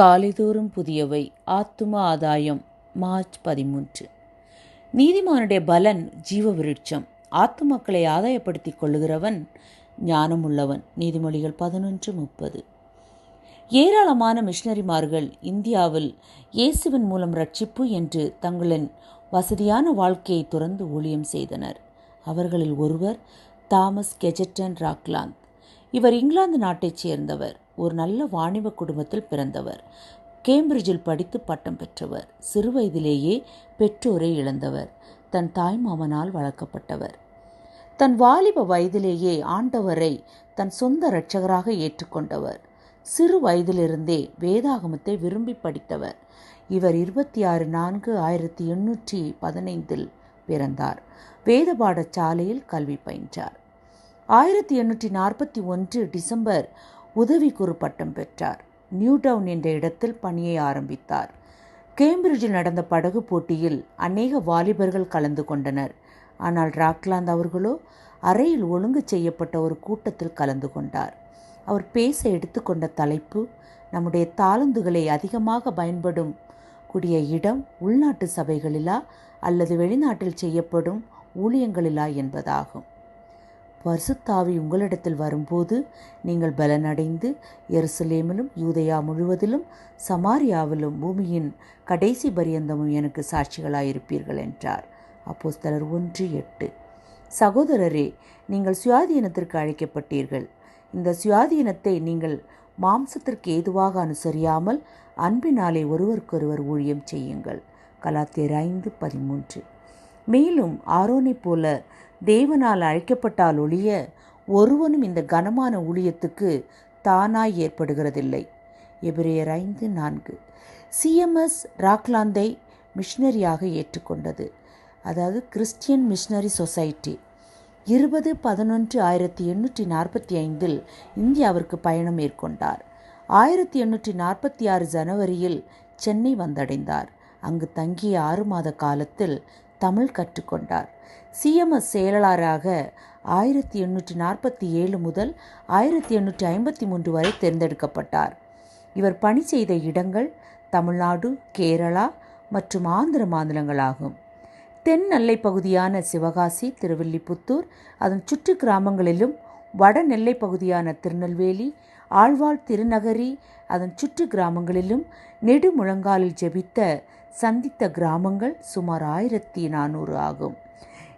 காலைதோறும் புதியவை. ஆத்தும ஆதாயம் மார்ச் பதிமூன்று. நீதிமானுடைய பலன் ஜீவ விருட்சம் ஆத்துமக்களை ஆதாயப்படுத்திக் கொள்ளுகிறவன் ஞானமுள்ளவன். நீதிமொழிகள் பதினொன்று முப்பது. ஏராளமான மிஷினரிமார்கள் இந்தியாவில் இயேசுவின் மூலம் ரட்சிப்பு என்று தங்களின் வசதியான வாழ்க்கையை துறந்து ஊழியம் செய்தனர். அவர்களில் ஒருவர் தாமஸ் கெஜட்டன் ராக்லாந்த். இவர் இங்கிலாந்து நாட்டைச் சேர்ந்தவர். ஒரு நல்ல வாணிப குடும்பத்தில் பிறந்தவர். கேம்பிரிட்ஜில் படித்து பட்டம் பெற்றவர். சிறுவயதிலேயே பெற்றோரை இழந்தவர். தன் தாய்மாமனால் வளர்க்கப்பட்டவர். தன் வாலிப வயதிலேயே ஆண்டவரை தன் சொந்த இரட்சகராக ஏற்றுக்கொண்டவர். சிறு வயதிலிருந்தே வேதாகமத்தை விரும்பி படித்தவர். இவர் இருபத்தி ஆறு நான்கு ஆயிரத்தி எண்ணூற்றி பதினைந்தில் பிறந்தார். வேத பாடசாலையில் கல்வி பயின்றார். ஆயிரத்தி எண்ணூற்றி நாற்பத்தி ஒன்று டிசம்பர் உதவி பட்டம் பெற்றார். நியூடவுன் என்ற இடத்தில் பணியை ஆரம்பித்தார். கேம்பிரிட்ஜில் நடந்த படகு போட்டியில் அநேக வாலிபர்கள் கலந்து கொண்டனர். ஆனால் ராக்லாந்து அவர்களோ அறையில் ஒழுங்கு செய்யப்பட்ட ஒரு கூட்டத்தில் கலந்து கொண்டார். அவர் பேச எடுத்துக்கொண்ட தலைப்பு நம்முடைய தாளந்துகளை அதிகமாக பயன்படும் கூடிய இடம் உள்நாட்டு சபைகளிலா அல்லது வெளிநாட்டில் செய்யப்படும் ஊழியங்களிலா? என்பதாகும். பரிசுத்தாவி உங்களிடத்தில் வரும்போது நீங்கள் பலனடைந்து எருசலேமிலும் யூதயா முழுவதிலும் சமாரியாவிலும் பூமியின் கடைசி பரியந்தமும் எனக்கு சாட்சிகளாயிருப்பீர்கள் என்றார். அப்போஸ்தலர் ஒன்று எட்டு. சகோதரரே நீங்கள் சுயாதீனத்திற்கு அழைக்கப்பட்டீர்கள். இந்த சுயாதீனத்தை நீங்கள் மாம்சத்திற்கு ஏதுவாக அனுசரியாமல் அன்பினாலே ஒருவருக்கொருவர் ஊழியம் செய்யுங்கள். கலாத்தியர் ஐந்து பதிமூன்று. மேலும் ஆரோனைப் போல தேவனால் அழைக்கப்பட்டால் ஒழிய ஒருவனும் இந்த கனமான ஊழியத்துக்கு தானாய் ஏற்படுகிறதில்லை. எபிரேயர் ஐந்து நான்கு. சிஎம்எஸ் ராக்லாந்தை மிஷினரியாக ஏற்றுக்கொண்டது. அதாவது கிறிஸ்டியன் மிஷினரி சொசைட்டி. இருபது பதினொன்று ஆயிரத்தி எண்ணூற்றி நாற்பத்தி ஐந்தில் இந்தியாவிற்கு பயணம் மேற்கொண்டார். ஆயிரத்தி எண்ணூற்றி நாற்பத்தி ஆறு ஜனவரியில் சென்னை வந்தடைந்தார். அங்கு தங்கிய ஆறு மாத காலத்தில் தமிழ் கற்றுக்கொண்டார். சிஎம்எஸ் செயலாளராக ஆயிரத்தி எண்ணூற்றி நாற்பத்தி ஏழு முதல் ஆயிரத்தி எண்ணூற்றி ஐம்பத்தி மூன்று வரை தேர்ந்தெடுக்கப்பட்டார். இவர் பணி செய்த இடங்கள் தமிழ்நாடு கேரளா மற்றும் ஆந்திர மாநிலங்களாகும். தென் நெல்லை பகுதியான சிவகாசி திருவில்லிபுத்தூர் அதன் சுற்று கிராமங்களிலும் வட நெல்லை பகுதியான திருநெல்வேலி ஆழ்வாள் திருநகரி அதன் சுற்று கிராமங்களிலும் நெடுமுழங்காலில் ஜெபித்த சந்தித்த கிராமங்கள் சுமார் ஆயிரத்தி நானூறு ஆகும்.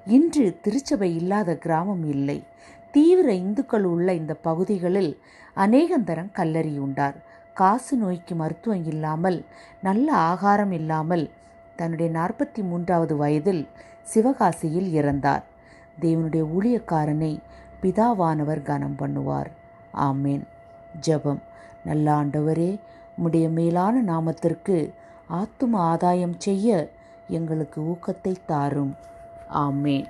இன்று திருச்சபை இல்லாத கிராமம் இல்லை. தீவிர இந்துக்கள் உள்ள இந்த பகுதிகளில் அநேகந்தரம் கல்லறி உண்டார். காசு நோய்க்கு மருத்துவம் இல்லாமல் நல்ல ஆகாரம் இல்லாமல் தன்னுடைய நாற்பத்தி மூன்றாவது வயதில் சிவகாசியில் இறந்தார். தேவனுடைய ஊழியக்காரனை பிதாவானவர் கனம் பண்ணுவார். ஆமேன். ஜெபம். நல்ல ஆண்டவரே உம்முடைய மேலான நாமத்திற்கு ஆத்தும ஆதாயம் செய்ய எங்களுக்கு ஊக்கத்தை தாரும். ஆமேன்.